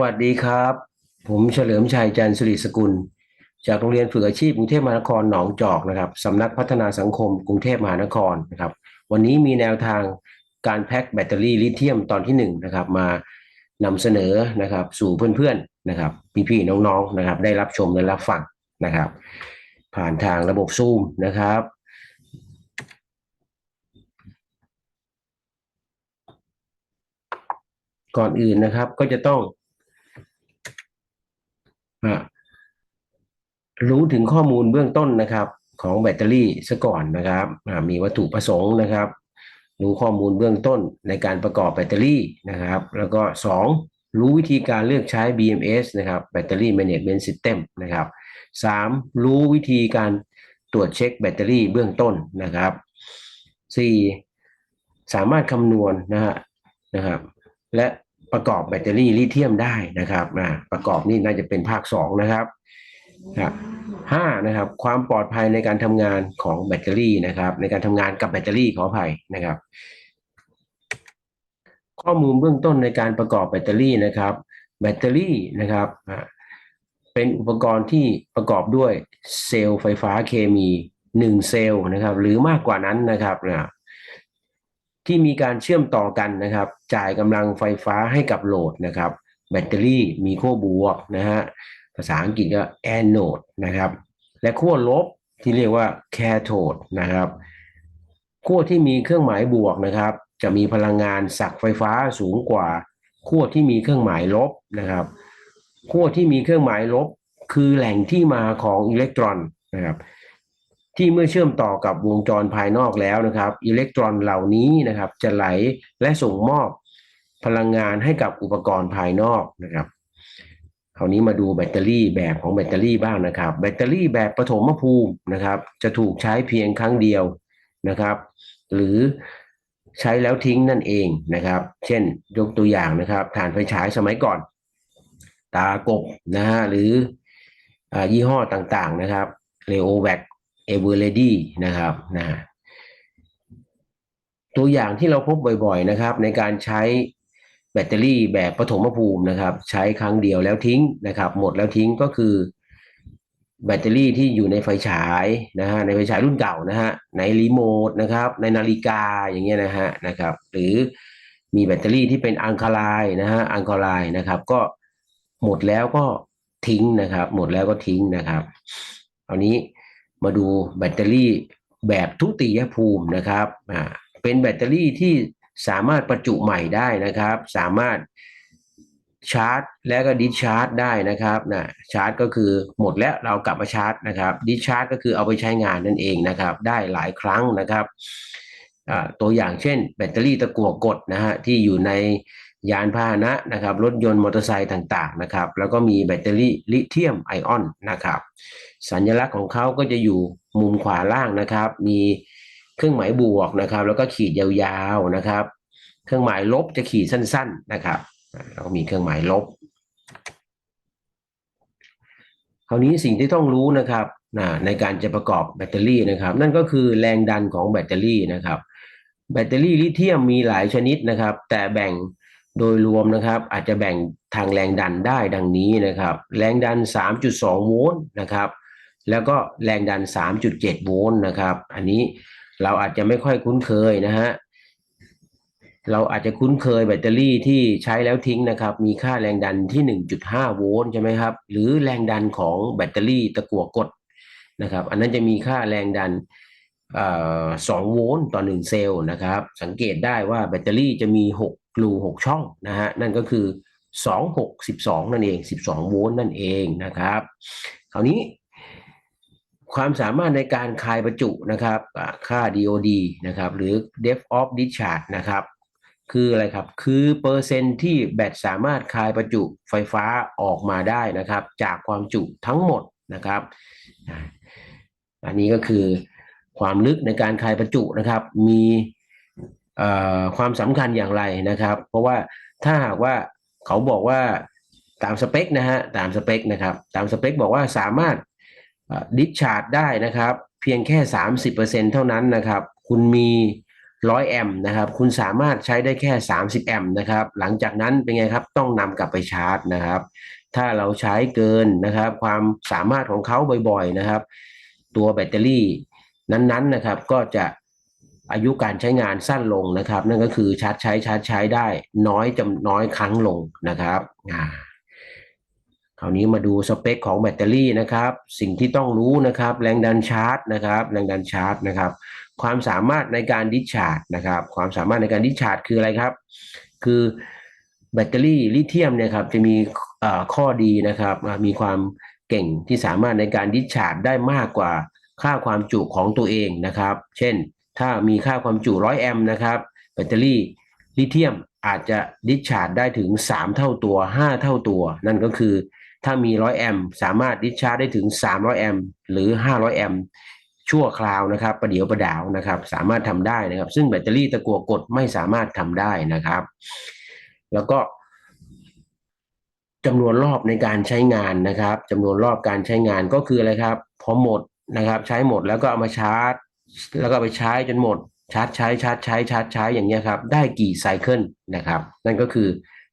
วัสดีครับ ผมเฉลิมชัยจันทร์สิริสกุล จากโรงเรียนฝึกอาชีพกรุงเทพมหานครหนองจอกนะครับสำนักพัฒนาสังคมกรุงเทพมหานครนะครับ วันนี้มีแนวทางการแพ็คแบตเตอรี่ลิเธียมตอนที่หนึ่งนะครับมานำเสนอนะครับสู่เพื่อนๆนะครับพี่ๆน้องๆนะครับ ได้รับชมและรับฟังนะครับ ผ่านทางระบบซูมนะครับก่อนอื่นนะครับก็จะต้อง รู้ถึงข้อมูลเบื้องต้นนะครับ ของแบตเตอรี่ซะก่อนนะครับมีวัตถุประสงค์นะครับ รู้ข้อมูลเบื้องต้นในการประกอบแบตเตอรี่นะครับ แล้วก็สองรู้วิธีการเลือกใช้ BMS นะครับ Battery Management System นะครับสามรู้วิธีการตรวจเช็คแบตเตอรี่เบื้องต้นนะครับสี่สามารถคำนวณนะฮะนะครับ และ ประกอบแบตเตอรี่ลิเธียมได้นะครับนะประกอบนี่น่าจะเป็นภาคสองนะครับครับห้านะครับ ความปลอดภัยในการทำงานของแบตเตอรี่นะครับ ในการทำงานกับแบตเตอรี่ขออภัยนะครับ ข้อมูลเบื้องต้นในการประกอบแบตเตอรี่นะครับ แบตเตอรี่นะครับเป็นอุปกรณ์ที่ประกอบด้วยเซลล์ไฟฟ้าเคมีหนึ่งเซลล์นะครับ หรือมากกว่านั้นนะครับนะ ที่มีการเชื่อมต่อกันนะครับ จ่ายกำลังไฟฟ้าให้กับโหลดนะครับ แบตเตอรี่มีขั้วบวกนะฮะภาษาอังกฤษก็แอนโนดนะครับ และขั้วลบที่เรียกว่าแคโทดนะครับขั้วที่มีเครื่องหมายบวกนะครับ จะมีพลังงานสักไฟฟ้าสูงกว่าขั้วที่มีเครื่องหมายลบนะครับขั้วที่มีเครื่องหมายลบ คือแหล่งที่มาของอิเล็กตรอนนะครับ ที่เมื่อเชื่อมต่อกับวงจรภายนอกแล้วนะครับ อิเล็กตรอนเหล่านี้นะครับ จะไหลและส่งมอบพลังงานให้กับอุปกรณ์ภายนอกนะครับคราวนี้มาดูแบตเตอรี่แบบของแบตเตอรี่บ้างนะครับ แบตเตอรี่แบบปฐมภูมินะครับ จะถูกใช้เพียงครั้งเดียวนะครับ หรือใช้แล้วทิ้งนั่นเองนะครับ เช่นยกตัวอย่างนะครับถ่านไฟฉายสมัยก่อน ตากบนะฮะหรืออยี่ห้อต่างๆนะครับเรโอแวก เอเวอร์เรดี้นะครับนะตัวอย่างที่เราพบบ่อยๆนะครับ ในการใช้แบตเตอรี่แบบปฐมภูมินะครับ ใช้ครั้งเดียวแล้วทิ้งนะครับ หมดแล้วทิ้งก็คือแบตเตอรี่ที่อยู่ในไฟฉายนะฮะในไฟฉายรุ่นเก่านะฮะในรีโมทนะครับ ในนาฬิกาอย่างเงี้ยนะฮะนะครับ หรือมีแบตเตอรี่ที่เป็นอังคาไลน์นะฮะอังคาไลน์นะครับ ก็หมดแล้วก็ทิ้งนะครับ หมดแล้วก็ทิ้งนะครับครานี้ มาดูแบตเตอรี่แบบทุติยภูมินะครับอ่าเป็นแบตเตอรี่ที่สามารถประจุใหม่ได้นะครับ สามารถชาร์จ และก็ดิชาร์จได้นะครับนะชาร์จก็คือหมดแล้วเรากลับมาชาร์จนะครับดิชาร์จก็คือเอาไปใช้งานนั่นเองนะครับ ได้หลายครั้งนะครับอ่าตัวอย่างเช่น แบตเตอรี่ตะกั่วกดนะฮะที่อยู่ใน ยานพาหนะนะครับรถยนต์มอเตอร์ไซค์ต่างๆนะครับแล้วก็มีแบตเตอรี่ลิเธียมไอออนนะครับสัญลักษณ์ของเขาก็จะอยู่มุมขวาล่างนะครับ มีเครื่องหมายบวกนะครับ แล้วก็ขีดยาวๆนะครับ เครื่องหมายลบจะขีดสั้น ๆนะครับแล้วก็มีเครื่องหมายลบ คราวนี้สิ่งที่ต้องรู้นะครับในการจะประกอบแบตเตอรี่นะครับ นั่นก็คือแรงดันของแบตเตอรี่นะครับ แบตเตอรี่ลิเธียมมีหลายชนิดนะครับ แต่แบ่ง โดยรวมนะครับอาจจะแบ่งทางแรงดันได้ดังนี้นะครับ แรงดัน 3.2 โวลต์นะครับ แล้วก็แรงดัน 3.7 โวลต์นะครับ อันนี้เราอาจจะไม่ค่อยคุ้นเคยนะฮะเราอาจจะคุ้นเคยแบตเตอรี่ที่ใช้แล้วทิ้งนะครับ มีค่าแรงดันที่ 1.5 โวลต์ใช่ไหมครับ หรือแรงดันของแบตเตอรี่ตะกั่วกดนะครับ อันนั้นจะมีค่าแรงดันอ่อ2โวลต์ต่อ 1 เซลล์นะครับ สังเกตได้ว่าแบตเตอรี่จะมี 6 รู6ช่องนะฮะนั่นก็คือ 2 6 12นั่นเอง 12 โวลต์นั่นเองนะครับ คราวนี้ความสามารถในการคายประจุนะครับอ่าค่า DOD นะครับ หรือ depth of discharge นะครับ คืออะไรครับ คือเปอร์เซ็นต์ที่แบตสามารถคายประจุไฟฟ้าออกมาได้นะครับ จากความจุทั้งหมดนะครับ อันนี้ก็คือความลึกในการคายประจุนะครับ มี ความสำคัญอย่างไรนะครับ เพราะว่าถ้าหากว่าเขาบอกว่าตามสเปคนะฮะตามสเปคนะครับ ตามสเปคบอกว่าสามารถดิชาร์จได้นะครับ เพียงแค่ 30%เท่านั้นนะครับ คุณมี100แอมป์นะครับคุณสามารถใช้ได้แค่ 30 แอมป์นะครับ หลังจากนั้นเป็นไงครับต้องนำกลับไปชาร์จนะครับ ถ้าเราใช้เกินนะครับ ความสามารถของเขาบ่อยๆนะครับ ตัวแบตเตอรี่นั้นๆนะครับ ก็จะ อายุการใช้งานสั้นลงนะครับ นั่นก็คือชาร์จใช้ชาร์จใช้ได้น้อยจำน้อยครั้งลงนะครับอ่าคราวนี้มาดูสเปคของแบตเตอรี่นะครับ สิ่งที่ต้องรู้นะครับ แรงดันชาร์จนะครับ แรงดันชาร์จนะครับ ความสามารถในการดิชาร์จนะครับ ความสามารถในการดิชาร์จคืออะไรครับ คือแบตเตอรี่ลิเธียมเนี่ยครับจะมีอ่อข้อดีนะครับ มีความเก่งที่สามารถในการดิชาร์จได้มากกว่าค่าความจุของตัวเองนะครับ เช่น ถ้ามีค่าความจุ 100 แอมป์นะครับ แบตเตอรี่ลิเธียมอาจจะดิสชาร์จได้ถึง 3 เท่าตัว 5 เท่าตัว นั่นก็คือถ้ามี 100 แอมป์สามารถดิสชาร์จได้ถึง 300 แอมป์หรือ 500 แอมป์ชั่วคราวนะครับ ประเดี๋ยวประดาวนะครับ สามารถทำได้นะครับ ซึ่งแบตเตอรี่ตะกั่วกดไม่สามารถทำได้นะครับ แล้วก็จำนวนรอบในการใช้งานนะครับจำนวนรอบการใช้งานก็คืออะไรครับ พอหมดนะครับ ใช้หมดแล้วก็เอามาชาร์จ แล้วก็ไปใช้จนหมดชาร์จใช้ชาร์จใช้ชาร์จใช้อย่างเงี้ยครับ ได้กี่ไซเคิลนะครับ นั่นก็คือ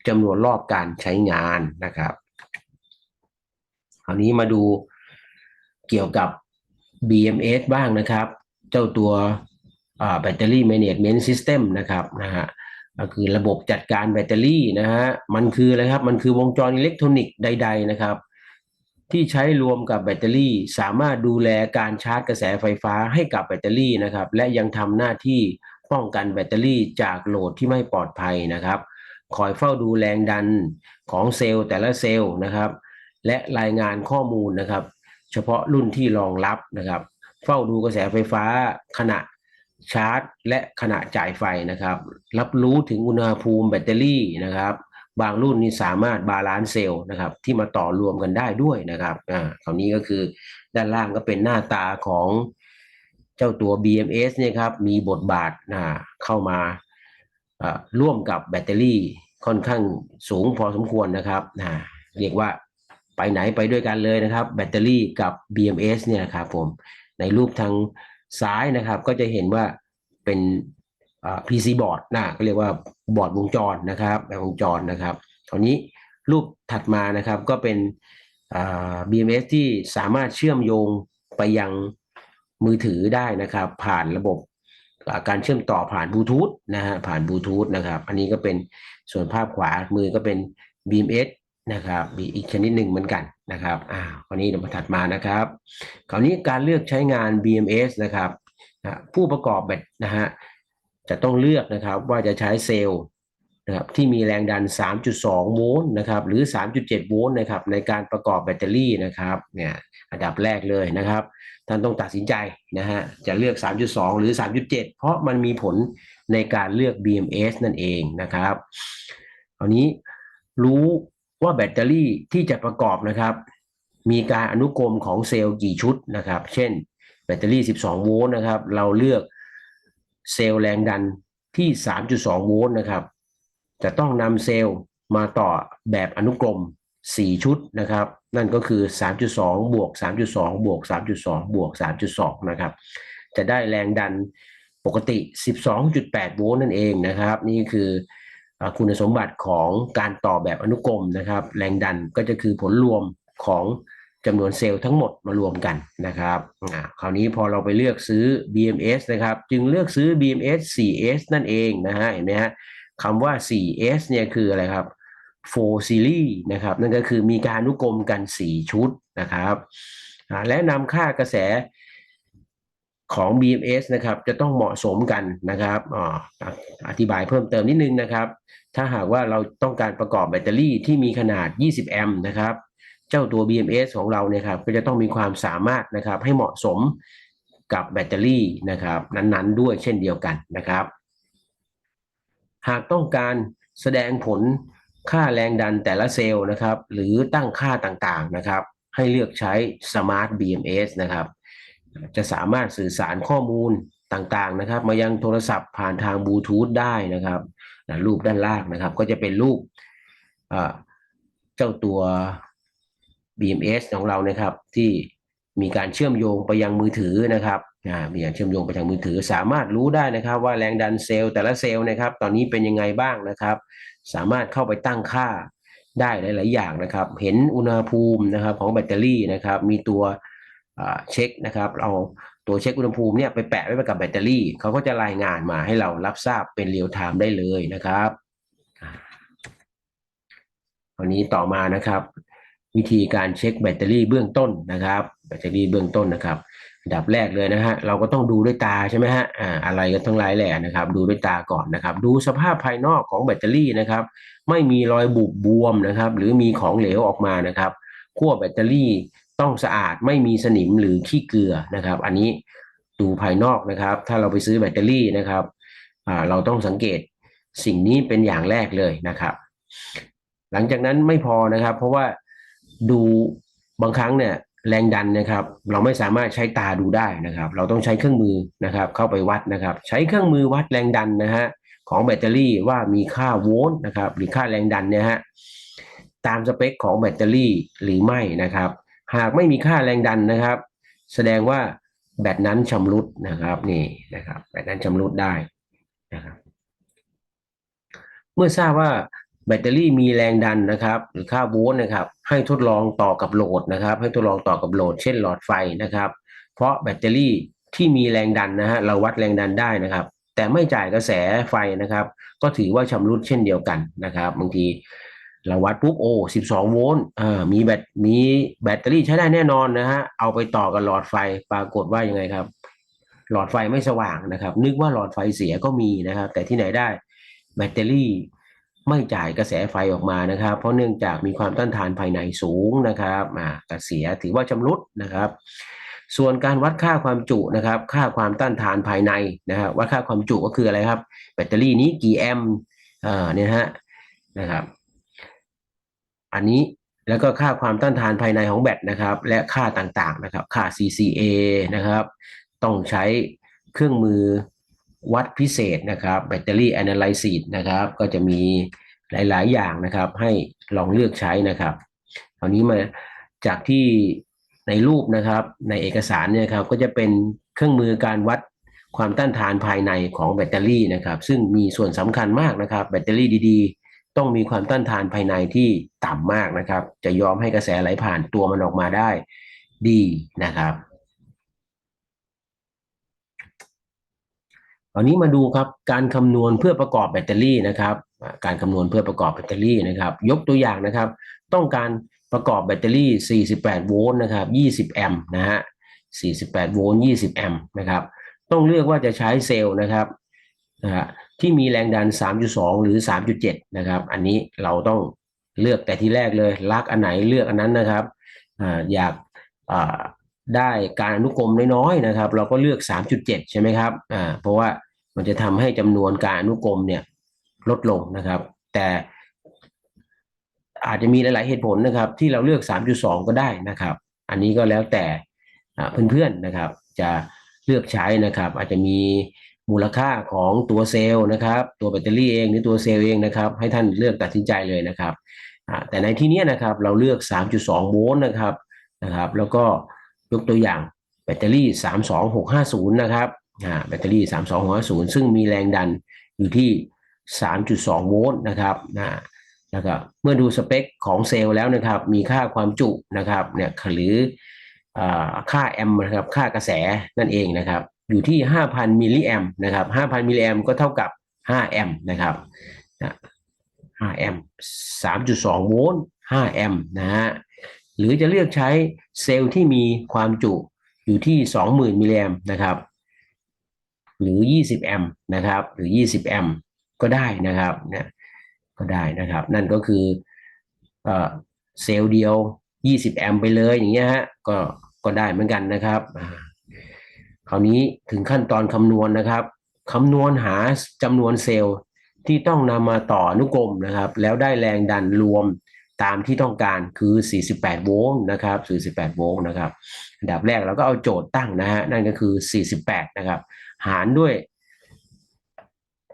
จำนวนรอบการใช้งานนะครับคราวนี้มาดูเกี่ยวกับ BMS บ้างนะครับ เจ้าตัวแบตเตอรี่ management system นะครับนะฮะก็คือระบบจัดการแบตเตอรี่นะฮะมันคืออะไรครับ มันคือวงจรอิเล็กทรอนิกส์ใด ๆ นะครับ ที่ใช้รวมกับแบตเตอรี่ สามารถดูแลการชาร์จกระแสไฟฟ้าให้กับแบตเตอรี่นะครับ และยังทำหน้าที่ป้องกันแบตเตอรี่จากโหลดที่ไม่ปลอดภัยนะครับ คอยเฝ้าดูแรงดันของเซลล์แต่ละเซลล์นะครับ และรายงานข้อมูลนะครับ เฉพาะรุ่นที่รองรับนะครับ เฝ้าดูกระแสไฟฟ้าขณะชาร์จ และขณะจ่ายไฟนะครับ รับรู้ถึงอุณหภูมิแบตเตอรี่นะครับ บางรุ่นนี่สามารถบาลานซ์เซลล์นะครับที่มาต่อรวมกันได้ด้วยนะครับอ่าคราวนี้ก็คือด้านล่างก็เป็นหน้าตาของเจ้าตัว BMS เนี่ยครับมีบทบาทนะเข้ามาร่วมกับแบตเตอรี่ค่อนข้างสูงพอสมควรนะครับนะเรียกว่าไปไหนไปด้วยกันเลยนะครับ แบตเตอรี่กับ BMS เนี่ยนะครับผมในรูปทางซ้ายนะครับก็จะเห็นว่าเป็น PC บอร์ดนะก็เรียกว่า บอร์ดวงจรนะครับแบบวงจรนะครับครานี้รูปถัดมานะครับก็เป็น BMS ที่สามารถเชื่อมโยงไปยังมือถือได้นะครับ ผ่านระบบการเชื่อมต่อผ่านบลูทูธนะฮะผ่านบลูทูธนะครับ อันนี้ก็เป็นส่วนภาพขวามือก็เป็น BMS นะครับมีอีกชนิดหนึ่งเหมือนกันนะครับอ่าคราวนี้เรามาถัดมานะครับคราวนี้การเลือกใช้งาน BMS นะครับผู้ประกอบแบตนะฮะ จะต้องเลือกนะครับว่าจะใช้เซลล์นะครับที่มีแรงดัน 3.2 โวลต์นะครับหรือ 3.7 โวลต์นะครับในการประกอบแบตเตอรี่นะครับเนี่ยอันดับแรกเลยนะครับ ท่านต้องตัดสินใจนะฮะจะเลือก 3.2 หรือ 3.7 เพราะมันมีผลในการเลือก BMS นั่นเองนะครับคราวนี้รู้ว่าแบตเตอรี่ที่จะประกอบนะครับ มีการอนุกรมของเซลล์กี่ชุดนะครับ เช่น แบตเตอรี่ 12 โวลต์นะครับ เราเลือก เซลล์แรงดันที่ 3.2 โวลต์นะครับ จะต้องนำเซลล์มาต่อแบบอนุกรม 4 ชุดนะครับ นั่นก็คือ 3.2 บวก 3.2 บวก 3.2 บวก 3.2 นะครับ จะได้แรงดันปกติ 12.8 โวลต์นั่นเองนะครับ นี่คือคุณสมบัติของการต่อแบบอนุกรมนะครับ แรงดันก็จะคือผลรวมของ จำนวนเซลล์ทั้งหมดมารวมกันนะครับคราวนี้พอเราไปเลือกซื้อ BMS นะครับ จึงเลือกซื้อ BMS 4S นั่นเองนะฮะเห็นไหมฮะคำว่า 4S เนี่ยคืออะไรครับ4 series นะครับ นั่นก็คือมีการอนุกรมกัน 4 ชุดนะครับและนำค่ากระแสของ BMS นะครับ จะต้องเหมาะสมกันนะครับออธิบายเพิ่มเติมนิดนึงนะครับ ถ้าหากว่าเราต้องการประกอบแบตเตอรี่ที่มีขนาด 20 แอมป์นะครับ เจ้าตัว BMS ของเราเนี่ยครับก็จะต้องมีความสามารถนะครับให้เหมาะสมกับแบตเตอรี่นะครับนั้นๆด้วยเช่นเดียวกันนะครับ หากต้องการแสดงผลค่าแรงดันแต่ละเซลล์นะครับ หรือตั้งค่าต่างๆนะครับ ให้เลือกใช้ Smart BMS นะครับ จะสามารถสื่อสารข้อมูลต่างๆนะครับ มายังโทรศัพท์ผ่านทางบลูทูธได้นะครับรูปด้านล่างนะครับ ก็จะเป็นรูปเจ้าตัว BMS ของเรานะครับที่มีการเชื่อมโยงไปยังมือถือนะครับอ่ามีการเชื่อมโยงไปทางมือถือ สามารถรู้ได้นะครับ ว่าแรงดันเซลล์แต่ละเซลล์นะครับ ตอนนี้เป็นยังไงบ้างนะครับ สามารถเข้าไปตั้งค่าได้หลาย ๆ อย่างนะครับ เห็นอุณหภูมินะครับของแบตเตอรี่นะครับ มีตัวอ่าเช็คนะครับเราตัวเช็คอุณหภูมิเนี่ยไปแปะไว้กับแบตเตอรี่เขาก็จะรายงานมาให้เรารับทราบเป็นเรียลไทม์ได้เลยนะครับคราวนี้ต่อมานะครับ วิธีการเช็คแบตเตอรี่เบื้องต้นนะครับ แบตเตอรี่เบื้องต้นนะครับอันดับแรกเลยนะฮะเราก็ต้องดูด้วยตาใช่ไหมฮะอ่าอะไรกันทั้งหลายแหล่นะครับ ดูด้วยตาก่อนนะครับ ดูสภาพภายนอกของแบตเตอรี่นะครับ ไม่มีรอยบุบบวมนะครับ หรือมีของเหลวออกมานะครับขั้วแบตเตอรี่ต้องสะอาดไม่มีสนิมหรือขี้เกลือนะครับ อันนี้ดูภายนอกนะครับ ถ้าเราไปซื้อแบตเตอรี่นะครับอ่าเราต้องสังเกตสิ่งนี้เป็นอย่างแรกเลยนะครับ หลังจากนั้นไม่พอนะครับ เพราะว่า ดูบางครั้งเนี่ยแรงดันนะครับ เราไม่สามารถใช้ตาดูได้นะครับ เราต้องใช้เครื่องมือนะครับ เข้าไปวัดนะครับ ใช้เครื่องมือวัดแรงดันนะฮะของแบตเตอรี่ว่ามีค่าโวลต์นะครับ หรือค่าแรงดันเนี่ยฮะตามสเปคของแบตเตอรี่หรือไม่นะครับ หากไม่มีค่าแรงดันนะครับ แสดงว่าแบตนั้นชำรุดนะครับนี่นะครับแบตนั้นชำรุดได้นะครับ เมื่อทราบว่า แบตเตอรี่มีแรงดันนะครับ หรือค่าโวลต์นะครับ ให้ทดลองต่อกับโหลดนะครับ ให้ทดลองต่อกับโหลด เช่นหลอดไฟนะครับ เพราะแบตเตอรี่ที่มีแรงดันนะฮะเราวัดแรงดันได้นะครับ แต่ไม่จ่ายกระแสไฟนะครับ ก็ถือว่าชำรุดเช่นเดียวกันนะครับ บางทีเราวัดปุ๊บโอ้12 โวลต์อ่ามีแบตมีแบตเตอรี่ใช้ได้แน่นอนนะฮะเอาไปต่อกับหลอดไฟปรากฏว่ายังไงครับ หลอดไฟไม่สว่างนะครับ นึกว่าหลอดไฟเสียก็มีนะครับ แต่ที่ไหนได้แบตเตอรี่ ไม่จ่ายกระแสไฟออกมานะครับ เพราะเนื่องจากมีความต้านทานภายในสูงนะครับอ่ากระเสียถือว่าชำรุดนะครับ ส่วนการวัดค่าความจุนะครับ ค่าความต้านทานภายในนะครับวัดค่าความจุก็คืออะไรครับ แบตเตอรี่นี้กี่แอมป์อ่าเนี่ยฮะนะครับ อันนี้แล้วก็ค่าความต้านทานภายในของแบตนะครับ และค่าต่างๆนะครับ ค่า CCA นะครับ ต้องใช้เครื่องมือ วัดพิเศษนะครับแบตเตอรี่ analysis นะครับก็จะมีหลาย ๆ อย่างนะครับ ให้ลองเลือกใช้นะครับคราวนี้มาจากที่ในรูปนะครับในเอกสารเนี่ยครับก็จะเป็นเครื่องมือการวัดความต้านทานภายในของแบตเตอรี่นะครับ ซึ่งมีส่วนสำคัญมากนะครับ แบตเตอรี่ดีๆ ต้องมีความต้านทานภายในที่ต่ำมากนะครับ จะยอมให้กระแสไหลผ่านตัวมันออกมาได้ดีนะครับ ตอนนี้มาดูครับการคำนวณเพื่อประกอบแบตเตอรี่นะครับการคำนวณเพื่อประกอบแบตเตอรี่นะครับ ยกตัวอย่างนะครับ ต้องการประกอบแบตเตอรี่ 48 โวลต์นะครับ 20 แอมป์นะฮะ 48 โวลต์ 20 แอมป์นะครับ ต้องเลือกว่าจะใช้เซลล์นะครับนะฮะที่มีแรงดัน 3.2 หรือ 3.7 นะครับ อันนี้เราต้องเลือกแต่ที่แรกเลยรักอันไหนเลือกอันนั้นนะครับออยากอ ได้การอนุกรมน้อยๆนะครับ เราก็เลือก 3.7 ใช่ไหมครับอ่าเพราะว่ามันจะทำให้จำนวนการอนุกรมเนี่ยลดลงนะครับ แต่อาจจะมีหลาย ๆ เหตุผลนะครับ ที่เราเลือก 3.2 ก็ได้นะครับ อันนี้ก็แล้วแต่เพื่อนๆนะครับ จะเลือกใช้นะครับ อาจจะมีมูลค่าของตัวเซลล์นะครับ ตัวแบตเตอรี่เองหรือตัวเซลล์เองนะครับ ให้ท่านเลือกตัดสินใจเลยนะครับอ่าแต่ในที่นี้นะครับเราเลือก 3.2 โวลต์นะครับนะครับ แล้วก็ ยกตัวอย่างแบตเตอรี่ 32650 นะครับแบตเตอรี่ 32650 ซึ่งมีแรงดันอยู่ที่ 3.2 โวลต์นะครับนะแล้วก็เมื่อดูสเปคของเซลล์แล้วนะครับ มีค่าความจุนะครับเนี่ยหรืออค่าแอมป์นะครับค่ากระแสนั่นเองนะครับ อยู่ที่ 5,000 มิลลิแอมป์นะครับ 5,000 มิลลิแอมป์ก็เท่ากับ 5 แอมป์นะครับ5แอมป์3.2 โวลต์ 5 แอมป์นะฮะ หรือจะเลือกใช้เซลล์ที่มีความจุอยู่ที่ 20,000 มิลลิแอมนะครับ หรือ 20 แอมนะครับ หรือ 20 แอมก็ได้นะครับเนี่ยก็ได้นะครับ นั่นก็คือเซลล์เดียว 20 แอมไปเลยอย่างเงี้ยฮะก็ก็ได้เหมือนกันนะครับคราวนี้ถึงขั้นตอนคำนวณนะครับคำนวณหาจำนวนเซลล์ที่ต้องนำมาต่ออนุกรมนะครับ แล้วได้แรงดันรวม ตามที่ต้องการคือ 48 โวลต์นะครับ 48 โวลต์นะครับ อันดับแรกเราก็เอาโจทย์ตั้งนะฮะ นั่นก็คือ 48 นะครับ หารด้วย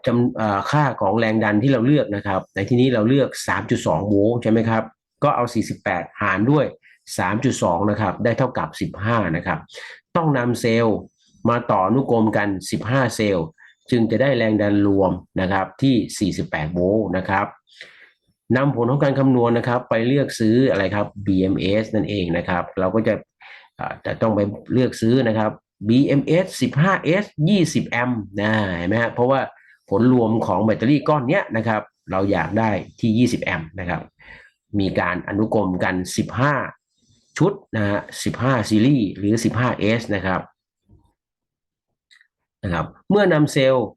จำค่าของแรงดันที่เราเลือกนะครับ ในที่นี้เราเลือก 3.2 โวลต์ใช่ไหมครับ ก็เอา 48 หารด้วย 3.2 นะครับ ได้เท่ากับ 15 นะครับ ต้องนำเซลล์มาต่อนุกรมกัน 15 เซลล์ จึงจะได้แรงดันรวมนะครับที่ 48 โวลต์นะครับ นำผลของการคำนวณนะครับ ไปเลือกซื้ออะไรครับ BMS นั่นเองนะครับ เราก็จะจะต้องไปเลือกซื้อนะครับ BMS 15S 20 แอมป์นะเห็นไหมฮะเพราะว่าผลรวมของแบตเตอรี่ก้อนเนี้ยนะครับ เราอยากได้ที่ 20 แอมป์นะครับ มีการอนุกรมกัน 15 ชุดนะฮะ15 ซีรีส์หรือ 15S นะครับนะครับ เมื่อนำเซลล์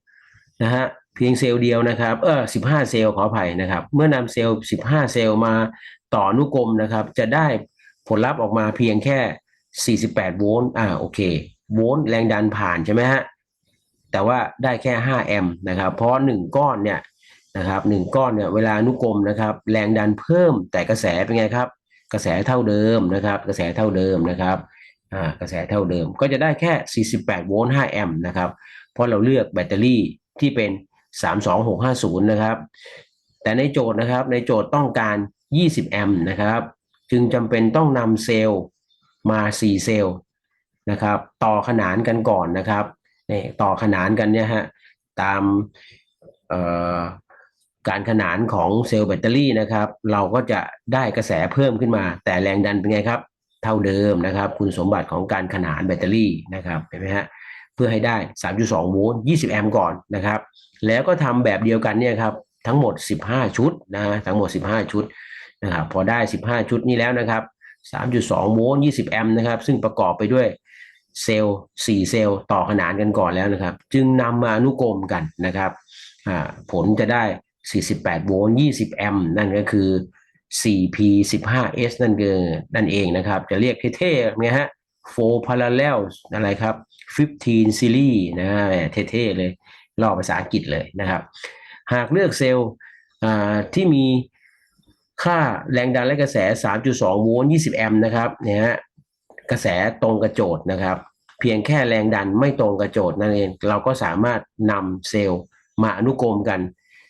นะฮะ เพียงเซลล์เดียวนะครับเออ15เซลล์ขออภัยนะครับ เมื่อนำเซลล์15เซลล์มาต่ออนุกรมนะครับ จะได้ผลลัพธ์ออกมาเพียงแค่ 48 โวลต์อ่าโอเค โวลต์แรงดันผ่านใช่ไหมฮะแต่ว่าได้แค่ 5 แอมป์นะครับ เพราะ 1 ก้อนเนี่ยนะครับหนึ่งก้อนเนี่ยเวลาอนุกรมนะครับ แรงดันเพิ่มแต่กระแสเป็นไงครับ กระแสเท่าเดิมนะครับ กระแสเท่าเดิมนะครับอ่ากระแสเท่าเดิมก็จะได้แค่ 48 โวลต์ 5 แอมป์นะครับ เพราะเราเลือกแบตเตอรี่ที่เป็น 32650นย์นะครับ แต่ในโจทย์นะครับในโจทย์ต้องการ20แอมป์นะครับ จึงจำเป็นต้องนำเซลล์มา4เซลล์นะครับ ต่อขนานกันก่อนนะครับนี่ต่อขนานกันเนี่ยฮะตามการขนานของเซลล์แบตเตอรี่นะครับ เราก็จะได้กระแสเพิ่มขึ้นมา แต่แรงดันเป็นไงครับ เท่าเดิมนะครับ คุณสมบัติของการขนานแบตเตอรี่นะครับเห็นไหมฮะเพื่อให้ได้ 3.2 โวลต์ 20 แอมป์ก่อนนะครับ แล้วก็ทำแบบเดียวกันเนี่ยครับทั้งหมด 15 ชุดนะทั้งหมด 15 ชุดนะครับพอได้ 15 ชุดนี้แล้วนะครับ3.2โวลต์20 แอมป์นะครับ ซึ่งประกอบไปด้วยเซลล์4เซลล์ต่อขนานกันก่อนแล้วนะครับ จึงนำมาอนุกรมกันนะครับอ่าผลจะได้ 48 โวลต์20 แอมป์นั่นก็คือ 4P 15S นั่นคือนั่นเองนะครับ จะเรียกเท่ๆไงฮะ four parallel อะไรครับ 15 series นะเท่ๆเลย ลอภาษาอังกฤษเลยนะครับ หากเลือกเซลล์ที่มีค่าแรงดันและกระแส 3.2 โวลต์ 20 แอมป์นะครับเนี่ยฮะกระแสตรงกระโจทย์นะครับ เพียงแค่แรงดันไม่ตรงกระโจทย์นั่นเอง เราก็สามารถนำเซลล์มาอนุกรมกัน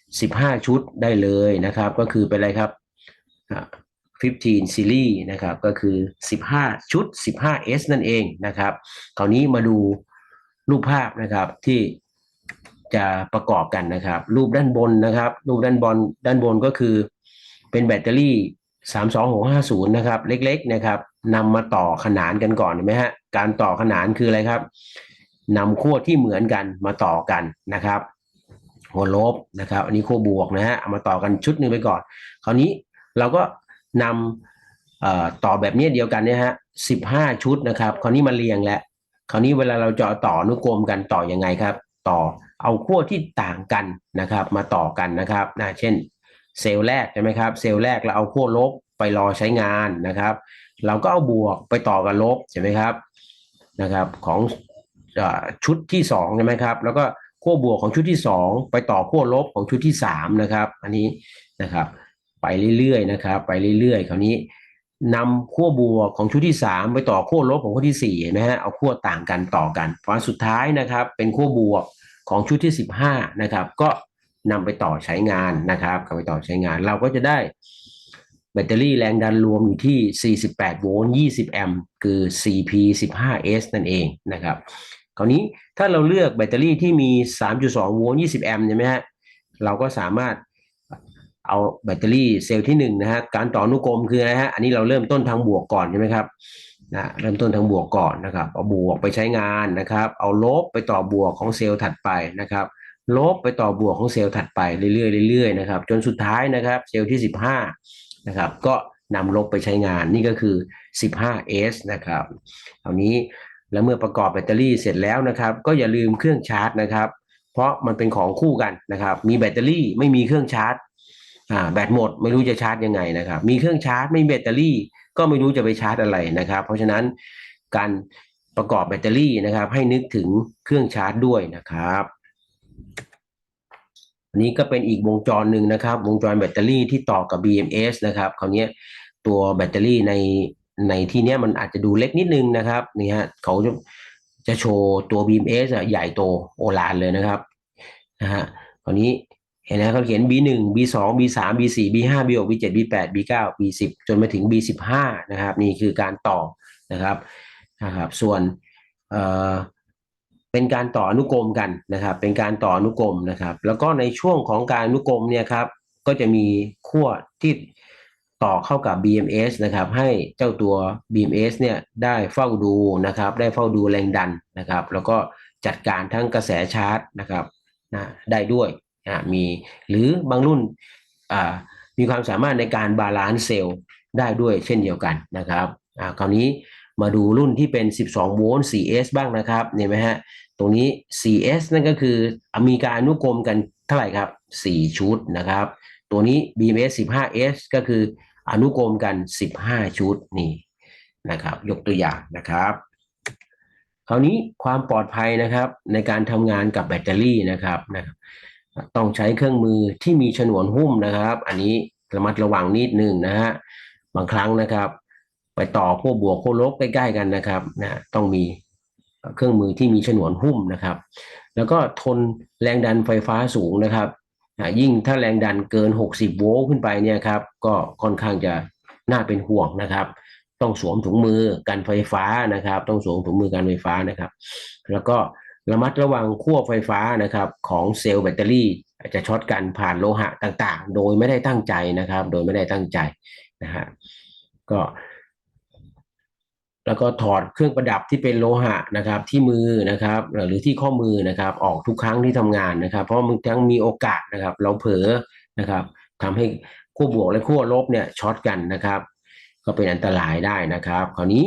15 ชุดได้เลยนะครับ ก็คือเป็นอะไรครับ 15ซีรีส์นะครับ ก็คือ 15 ชุด 15S นั่นเองนะครับ คราวนี้มาดูรูปภาพนะครับที่ จะประกอบกันนะครับ รูปด้านบนนะครับ รูปด้านบนด้านบนก็คือ เป็นแบตเตอรี่32650นะครับ เล็กๆนะครับนำมาต่อขนานกันก่อนเห็นไหมฮะการต่อขนานคืออะไรครับนำขั้วที่เหมือนกันมาต่อกันนะครับหัวลบนะครับ อันนี้ขั้วบวกนะฮะเอามาต่อกันชุดหนึ่งไปก่อน คราวนี้เราก็นำต่อแบบนี้เดียวกันเนี่ยฮะสิบห้าชุดนะครับ คราวนี้มาเรียงแล้วคราวนี้เวลาเราจะต่ออนุกรมกันต่อยังไงครับ ต่อ เอาขั้วที่ต่างกันนะครับ มาต่อกันนะครับนะเช่น เซลล์แรกใช่ไหมครับ เซลล์แรกเราเอาขั้วลบไปรอใช้งานนะครับ เราก็เอาบวกไปต่อกับลบใช่ไหมครับนะครับ ของอชุดที่สองใช่ไหมครับ แล้วก็ขั้วบวกของชุดที่สองไปต่อขั้วลบของชุดที่สามนะครับ อันนี้นะครับ ไปเรื่อยๆนะครับ ไปเรื่อยๆ คราวนี้นำขั้วบวกของชุดที่สามไปต่อขั้วลบของขั้วที่สี่เห็นไหมฮะเอาขั้วต่างกันต่อกันพอสุดท้ายนะครับ เป็นขั้วบวก ของชุดที่สิบห้านะครับ ก็นำไปต่อใช้งานนะครับก็ไปต่อใช้งาน เราก็จะได้แบตเตอรี่แรงดันรวมอยู่ที่ 48 โวลต์ 20 แอมป์ คือ 4P 15S นั่นเองนะครับ คราวนี้ถ้าเราเลือกแบตเตอรี่ที่มี 3.2 โวลต์ 20 แอมป์ใช่ไหมฮะ เราก็สามารถเอาแบตเตอรี่เซลล์ที่หนึ่งนะฮะ การต่ออนุกรมคืออะไรฮะ อันนี้เราเริ่มต้นทางบวกก่อนใช่ไหมครับ นะเริ่มต้นทางบวกก่อนนะครับ เอาบวกไปใช้งานนะครับ เอาลบไปต่อบวกของเซลล์ถัดไปนะครับลบไปต่อบวกของเซลล์ถัดไปเรื่อยๆเรื่อยๆนะครับ จนสุดท้ายนะครับ เซลล์ที่ 15นะครับ ก็นำลบไปใช้งานนี่ก็คือ 15S นะครับคราวนี้แล้วเมื่อประกอบแบตเตอรี่เสร็จแล้วนะครับ ก็อย่าลืมเครื่องชาร์จนะครับ เพราะมันเป็นของคู่กันนะครับ มีแบตเตอรี่ไม่มีเครื่องชาร์จอ่าแบตหมดไม่รู้จะชาร์จยังไงนะครับ มีเครื่องชาร์จไม่มีแบตเตอรี่ ก็ไม่รู้จะไปชาร์จอะไรนะครับ เพราะฉะนั้นการประกอบแบตเตอรี่นะครับ ให้นึกถึงเครื่องชาร์จด้วยนะครับอันนี้ก็เป็นอีกวงจรหนึ่งนะครับ วงจรแบตเตอรี่ที่ต่อกับ BMS นะครับคราวนี้ตัวแบตเตอรี่ในในที่เนี้ยมันอาจจะดูเล็กนิดนึงนะครับนี่ฮะเขาจะจะโชว์ตัว BMS อะใหญ่โตโอฬารเลยนะครับนะฮะคราวนี้ เห็นไหมเขาเขียน B1 B2 B3 B4 B5 B6 B7 B8 B9 B10 จนมาถึง B15 นะครับ นี่คือการต่อนะครับนะครับ ส่วนเอ่อเป็นการต่ออนุกรมกันนะครับ เป็นการต่ออนุกรมนะครับ แล้วก็ในช่วงของการอนุกรมเนี่ยครับ ก็จะมีขั้วที่ต่อเข้ากับ BMS นะครับ ให้เจ้าตัว BMS เนี่ยได้เฝ้าดูนะครับ ได้เฝ้าดูแรงดันนะครับ แล้วก็จัดการทั้งกระแสชาร์จนะครับนะได้ด้วย มีหรือบางรุ่นมีความสามารถในการบาลานซ์เซลล์ได้ด้วยเช่นเดียวกันนะครับคราวนี้มาดูรุ่นที่เป็น 12 โวลต์ 4S บ้างนะครับเห็นไหมฮะตรงนี้ 4S นั่นก็คือมีการอนุกรมกันเท่าไหร่ครับ 4 ชุดนะครับ ตัวนี้ BMS 15S ก็คืออนุกรมกัน 15 ชุดนี่นะครับ ยกตัวอย่างนะครับ คราวนี้ความปลอดภัยนะครับในการทำงานกับแบตเตอรี่นะครับนะครับ ต้องใช้เครื่องมือที่มีฉนวนหุ้มนะครับ อันนี้ระมัดระวังนิดนึงนะฮะบางครั้งนะครับ ไปต่อขั้วบวกขั้วลบใกล้ๆกันนะครับนะต้องมีเครื่องมือที่มีฉนวนหุ้มนะครับ แล้วก็ทนแรงดันไฟฟ้าสูงนะครับยิ่งถ้าแรงดันเกิน 60 โวลต์ขึ้นไปเนี่ยครับ ก็ค่อนข้างจะน่าเป็นห่วงนะครับ ต้องสวมถุงมือกันไฟฟ้านะครับ ต้องสวมถุงมือกันไฟฟ้านะครับ แล้วก็ ระมัดระวังขั้วไฟฟ้านะครับของเซลล์แบตเตอรี่อาจจะช็อตกันผ่านโลหะต่างๆ โดยไม่ได้ตั้งใจนะครับ โดยไม่ได้ตั้งใจนะฮะก็ แล้วก็ถอดเครื่องประดับที่เป็นโลหะนะครับ ที่มือนะครับ หรือที่ข้อมือนะครับ ออกทุกครั้งที่ทำงานนะครับ เพราะมันทั้งมีโอกาสนะครับ เราเผลอนะครับทำให้ขั้วบวกและขั้วลบเนี่ยช็อตกันนะครับ ก็เป็นอันตรายได้นะครับ คราวนี้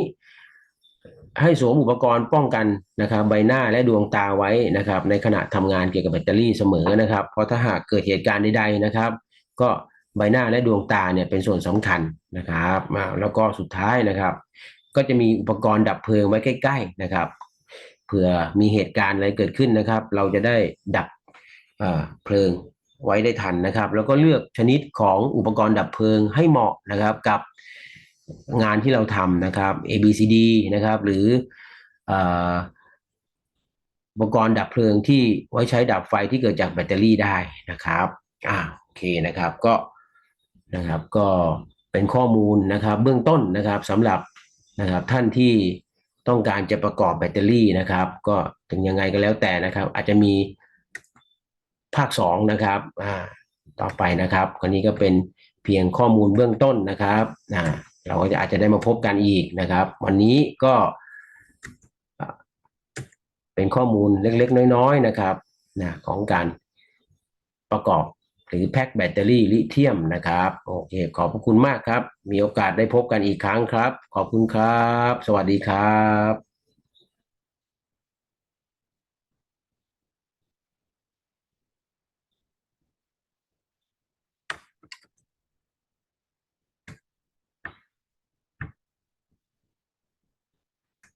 ให้สวมอุปกรณ์ป้องกันนะครับ ใบหน้าและดวงตาไว้นะครับ ในขณะทำงานเกี่ยวกับแบตเตอรี่เสมอนะครับ เพราะถ้าหากเกิดเหตุการณ์ใดๆนะครับ ก็ใบหน้าและดวงตาเนี่ยเป็นส่วนสำคัญนะครับมาแล้วก็สุดท้ายนะครับ ก็จะมีอุปกรณ์ดับเพลิงไว้ใกล้ ๆนะครับเผื่อมีเหตุการณ์อะไรเกิดขึ้นนะครับ เราจะได้ดับเเพลิงไว้ได้ทันนะครับ แล้วก็เลือกชนิดของอุปกรณ์ดับเพลิงให้เหมาะนะครับกับ งานที่เราทำนะครับ A B C D นะครับ หรืออุปกรณ์ดับเพลิงที่ไว้ใช้ดับไฟที่เกิดจากแบตเตอรี่ได้นะครับอ่าโอเคนะครับก็นะครับก็เป็นข้อมูลนะครับ เบื้องต้นนะครับสำหรับนะครับท่านที่ต้องการจะประกอบแบตเตอรี่นะครับ ก็ถึงยังไงก็แล้วแต่นะครับ อาจจะมีภาคสองนะครับอ่าต่อไปนะครับคนนี้ก็เป็นเพียงข้อมูลเบื้องต้นนะครับอ่า เราก็จะอาจจะได้มาพบกันอีกนะครับ วันนี้ก็เป็นข้อมูลเล็กๆ น้อยๆนะครับนะของการประกอบหรือแพ็คแบตเตอรี่ลิเธียมนะครับโอเคขอบพระคุณมากครับ มีโอกาสได้พบกันอีกครั้งครับ ขอบคุณครับ สวัสดีครับ